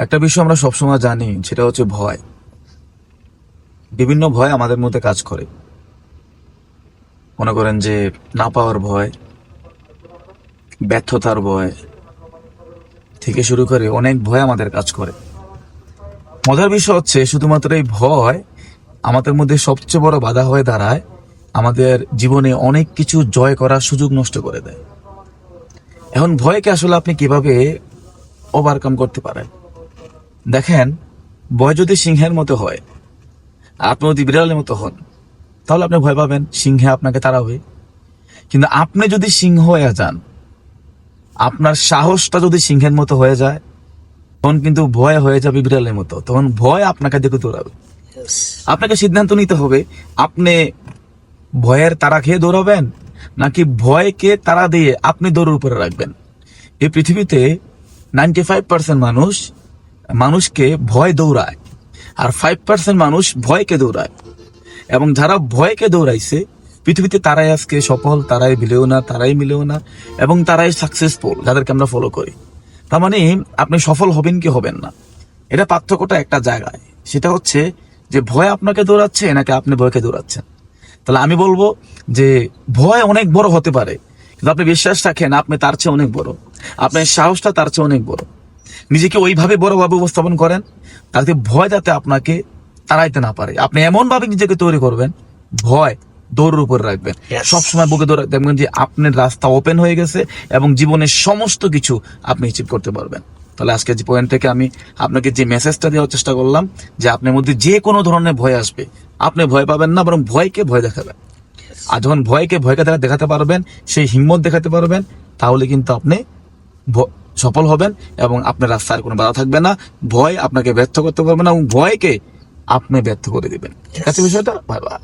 একটা বিষয় আমরা সবসময় জানি, সেটা হচ্ছে ভয়। বিভিন্ন ভয় আমাদের মধ্যে কাজ করে। মনে করেন যে না পাওয়ার ভয়, ব্যর্থতার ভয় থেকে শুরু করে অনেক ভয় আমাদের কাজ করে। মজার বিষয় হচ্ছে, শুধুমাত্র এই ভয় আমাদের মধ্যে সবচেয়ে বড় বাধা হয়ে দাঁড়ায়, আমাদের জীবনে অনেক কিছু জয় করার সুযোগ নষ্ট করে দেয়। এখন ভয়কে আসলে আপনি কীভাবে ওভারকাম করতে পারেন? দেখেন ভয় যদি সিংহের মতো হয় আপনি যদি বিড়ালের মতো হন তাহলে আপনি ভয় পাবেন সিংহে আপনাকে তাড়াবে। কিন্তু আপনি যদি সিংহ হয়ে যান আপনার সাহসটা যদি সিংহের মতো হয়ে যায় তখন কিন্তু ভয় হয়ে যাবে বিড়ালের মতো তখন ভয় আপনাকে দেখে দৌড়াবে। আপনাকে সিদ্ধান্ত নিতে হবে আপনি ভয়ের তারা খেয়ে দৌড়াবেন নাকি ভয়কে তারা দিয়ে আপনি দৌড়ের উপরে রাখবেন। এই পৃথিবীতে নাইনটি ফাইভ পার্সেন্ট মানুষ মানুষকে ভয় দৌড়ায়। আর ফাইভ পার্সেন্ট মানুষ ভয়কে দৌড়ায়। এবং যারা ভয়কে দৌড়াইছে, পৃথিবীতে তারাই আজকে সফল, তারাই মিলেও না তারাই মিলেও না এবং তারাই সাকসেসফুল যাদেরকে আমরা ফলো করি। তার মানে আপনি সফল হবেন কি হবেন না? এটা পার্থক্যটা একটা জায়গায়। সেটা হচ্ছে যে ভয় আপনাকে দৌড়াচ্ছে, নাকি আপনি ভয়কে দৌড়াচ্ছেন? তাহলে আমি বলব যে ভয় অনেক বড় হতে পারে। কিন্তু আপনি বিশ্বাস রাখেন, আপনি তার চেয়ে অনেক বড়। আপনার সাহসটা তার চেয়ে অনেক বড়। নিজেকে ওইভাবে বড়ভাবে উপস্থাপন করেন তাতে ভয় যাতে আপনাকে তাড়াইতে না পারে। আপনি এমনভাবে নিজেকে তৈরি করবেন ভয় দৌড়ের উপরে রাখবেন। সবসময় বুকে দৌড় দেখবেন যে আপনার রাস্তা ওপেন হয়ে গেছে এবং জীবনের সমস্ত কিছু আপনি অ্যাচিভ করতে পারবেন। তাহলে আজকে যে পয়েন্ট থেকে আমি আপনাকে যে মেসেজটা দেওয়ার চেষ্টা করলাম যে আপনার মধ্যে যে কোনো ধরনের ভয় আসবে আপনি ভয় পাবেন না বরং ভয়কে ভয় দেখাবেন। আর যখন ভয়কে ভয়কে দেখাতে পারবেন সেই হিম্মত দেখাতে পারবেন তাহলে কিন্তু আপনি সফল হবেন এবং আপনার রাস্তার কোনো বাধা থাকবে না। ভয় আপনাকে ব্যর্থ করতে পারবে না এবং ভয়কে আপনি ব্যর্থ করে দেবেন। ঠিক আছে বিষয়টা? Bye bye.